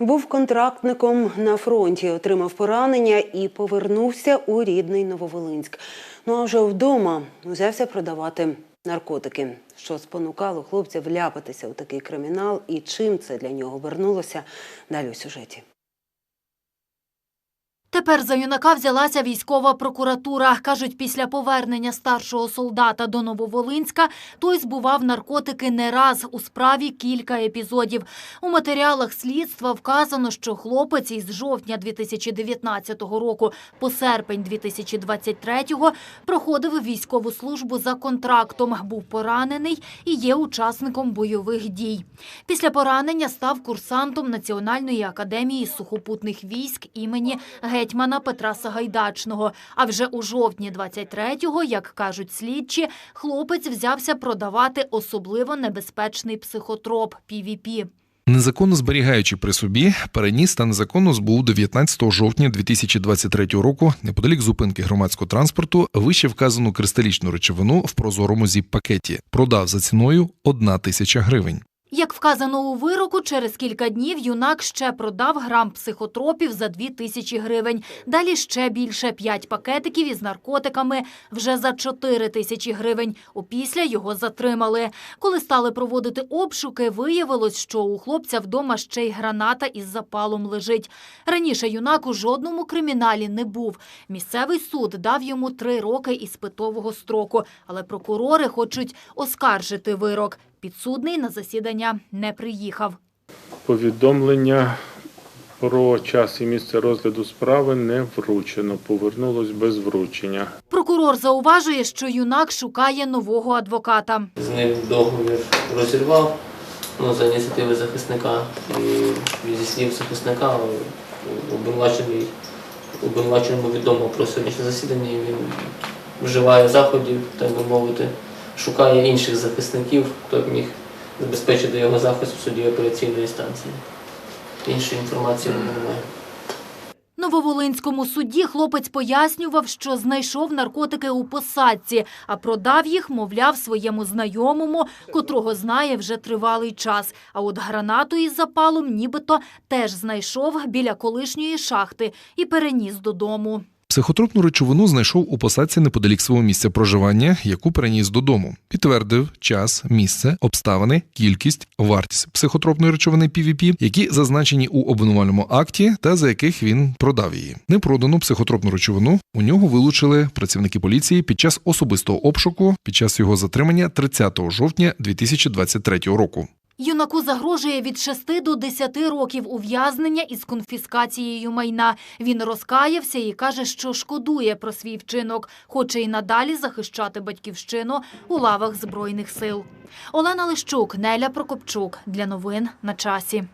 Був контрактником на фронті, отримав поранення і повернувся у рідний Нововолинськ. Ну а вже вдома взявся продавати наркотики. Що спонукало хлопця вляпатися у такий кримінал і чим це для нього обернулося далі у сюжеті. Тепер за юнака взялася військова прокуратура. Кажуть, після повернення старшого солдата до Нововолинська той збував наркотики не раз. У справі кілька епізодів. У матеріалах слідства вказано, що хлопець із жовтня 2019 року по серпень 2023 проходив військову службу за контрактом, був поранений і є учасником бойових дій. Після поранення став курсантом Національної академії сухопутних військ імені гетьмана Петра Сагайдачного. А вже у жовтні 23-го, як кажуть слідчі, хлопець взявся продавати особливо небезпечний психотроп – PVP. Незаконно зберігаючи при собі, переніс та незаконно збув 19 жовтня 2023 року неподалік зупинки громадського транспорту вище вказану кристалічну речовину в прозорому зіп-пакеті. Продав за ціною 1 тисяча гривень. Як вказано у вироку, через кілька днів юнак ще продав грам психотропів за 2 тисячі гривень. Далі ще більше – 5 пакетиків із наркотиками вже за 4 тисячі гривень. Опісля його затримали. Коли стали проводити обшуки, виявилось, що у хлопця вдома ще й граната із запалом лежить. Раніше юнак у жодному криміналі не був. Місцевий суд дав йому 3 роки іспитового строку, але прокурори хочуть оскаржити вирок. Підсудний на засідання не приїхав. Повідомлення про час і місце розгляду справи не вручено. Повернулось без вручення. Прокурор зауважує, що юнак шукає нового адвоката. з ним договір розірвав ну, за ініціативи захисника. І зі слів захисника обвинувачений, обвинуваченому відомо про сьогоднішнє засідання. і Він вживає заходів, так би мовити, шукає інших захисників, хто б міг забезпечити його захист у суді апеляційної інстанції. Іншої інформації в мене немає. Нововолинському суді хлопець пояснював, що знайшов наркотики у посадці, а продав їх, мовляв, своєму знайомому, котрого знає вже тривалий час. А от гранату із запалом нібито теж знайшов біля колишньої шахти і переніс додому. Психотропну речовину знайшов у посадці неподалік свого місця проживання, яку переніс додому. Підтвердив час, місце, обставини, кількість, вартість психотропної речовини PVP, які зазначені у обвинувальному акті та за яких він продав її. Непродану психотропну речовину у нього вилучили працівники поліції під час особистого обшуку під час його затримання 30 жовтня 2023 року. Юнаку загрожує від 6 до 10 років ув'язнення із конфіскацією майна. Він розкаявся і каже, що шкодує про свій вчинок, хоче і надалі захищати батьківщину у лавах Збройних сил. Олена Лищук, Неля Прокопчук. Для новин на часі.